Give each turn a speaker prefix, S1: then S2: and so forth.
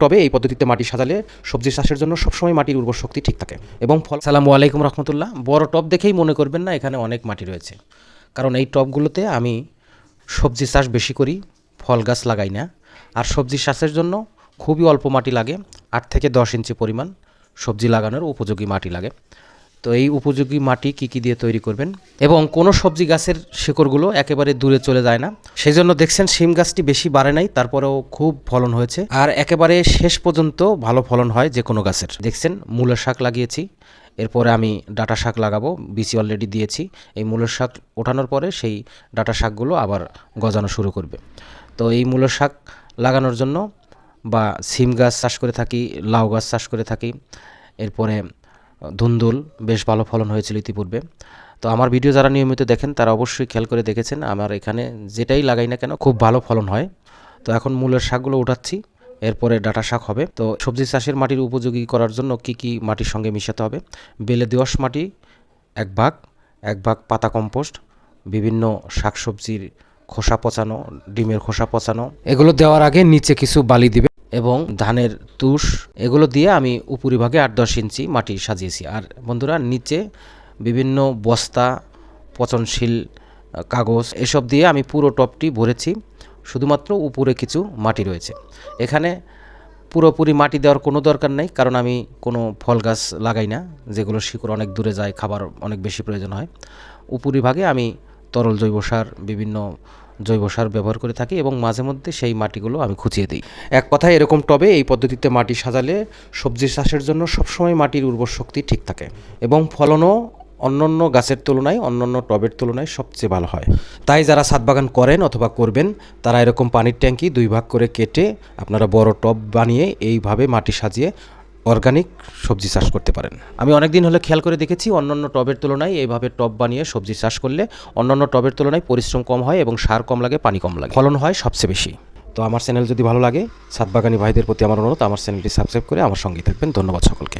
S1: তবে এই পদ্ধতিতে মাটি সাজালে সবজি চাষের জন্য সবসময় মাটির উর্বর শক্তি ঠিক থাকে। এবং ফল সালামু আলাইকুম রহমতুল্লাহ। বড় টপ দেখেই মনে করবেন না, এখানে অনেক মাটি রয়েছে। কারণ এই টপগুলোতে আমি সবজি চাষ বেশি করি, ফল গাছ লাগাই না। আর সবজি চাষের জন্য খুবই অল্প মাটি লাগে, আট থেকে দশ ইঞ্চি পরিমাণ সবজি লাগানোর উপযোগী মাটি লাগে। তো এই উপযোগী মাটি কি কি দিয়ে তৈরি করবেন? এবং কোনো সবজি গাছের শিকড়গুলো একেবারে দূরে চলে যায় না। সেই জন্য দেখছেন শিম গাছটি বেশি বাড়ে নাই, তারপরেও খুব ফলন হয়েছে। আর একেবারে শেষ পর্যন্ত ভালো ফলন হয় যে কোনো গাছের। দেখছেন মূলের শাক লাগিয়েছি, এরপরে আমি ডাটা শাক লাগাবো, বিচি অলরেডি দিয়েছি। এই মূলের শাক ওঠানোর পরে সেই ডাটা শাকগুলো আবার গজানো শুরু করবে। তো এই মূলের শাক লাগানোর জন্য বা সিম গাছ চাষ করে থাকি, লাউ গাছ চাষ করে থাকি, এরপরে ধুন্দুল বেশ ভালো ফলন হয়েছিল ইতিপূর্বে। তো আমার ভিডিও যারা নিয়মিত দেখেন, তারা অবশ্যই খেয়াল করে দেখেছেন, আমার এখানে যেটাই লাগাই না কেন, খুব ভালো ফলন হয়। তো এখন মূলের শাকগুলো উঠাচ্ছি, এরপরে ডাটা শাক হবে। তো সবজি চাষের মাটির উপযোগী করার জন্য কি কি মাটির সঙ্গে মিশাতে হবে? বেলে দোআঁশ মাটি, এক ভাগ এক ভাগ পাতা কম্পোস্ট, বিভিন্ন শাকসবজির খোসা পচানো, ডিমের খোসা পচানো। এগুলো দেওয়ার আগে নিচে কিছু বালি দিবে এবং ধানের তুষ, এগুলো দিয়ে আমি উপরিভাগে আট দশ ইঞ্চি মাটি সাজিয়েছি। আর বন্ধুরা, নিচে বিভিন্ন বস্তা, পচনশীল কাগজ, এসব দিয়ে আমি পুরো টপটি ভরেছি। শুধুমাত্র উপরে কিছু মাটি রয়েছে। এখানে পুরোপুরি মাটি দেওয়ার কোনো দরকার নেই, কারণ আমি কোনো ফল গাছ লাগাই না, যেগুলো শিকড় অনেক দূরে যায়, খাবার অনেক বেশি প্রয়োজন হয়। উপরিভাগে আমি তরল জৈব সার, বিভিন্ন জৈব সার ব্যবহার করে থাকি এবং মাঝে মধ্যে সেই মাটিগুলো আমি খুঁচিয়ে দিই। এক কথায় এরকম টবে এই পদ্ধতিতে মাটি সাজালে সবজি চাষের জন্য সবসময় মাটির উর্বর শক্তি ঠিক থাকে এবং ফলনও অন্যান্য গাছের তুলনায়, অন্যান্য টবের তুলনায় সবচেয়ে ভালো হয়। তাই যারা ছাদ বাগান করেন অথবা করবেন, তারা এরকম পানির ট্যাঙ্কি দুই ভাগ করে কেটে আপনারা বড় টব বানিয়ে এইভাবে মাটি সাজিয়ে অর্গানিক সবজি চাষ করতে পারেন। আমি অনেক দিন হলে খেয়াল করে দেখেছি অন্যান্য টবের তুলনায় এইভাবে টব বানিয়ে সবজি চাষ করলে অন্যান্য টবের তুলনায় পরিশ্রম কম হয় এবং সার কম লাগে, পানি কম লাগে। ফলন হয় সবচেয়ে বেশি। তো আমার চ্যানেল যদি ভালো লাগে, সাতবাগানি ভাইদের প্রতি আমার অনুরোধ, আমার চ্যানেলটি সাবস্ক্রাইব করে আমার সঙ্গে থাকবেন। ধন্যবাদ সকলকে।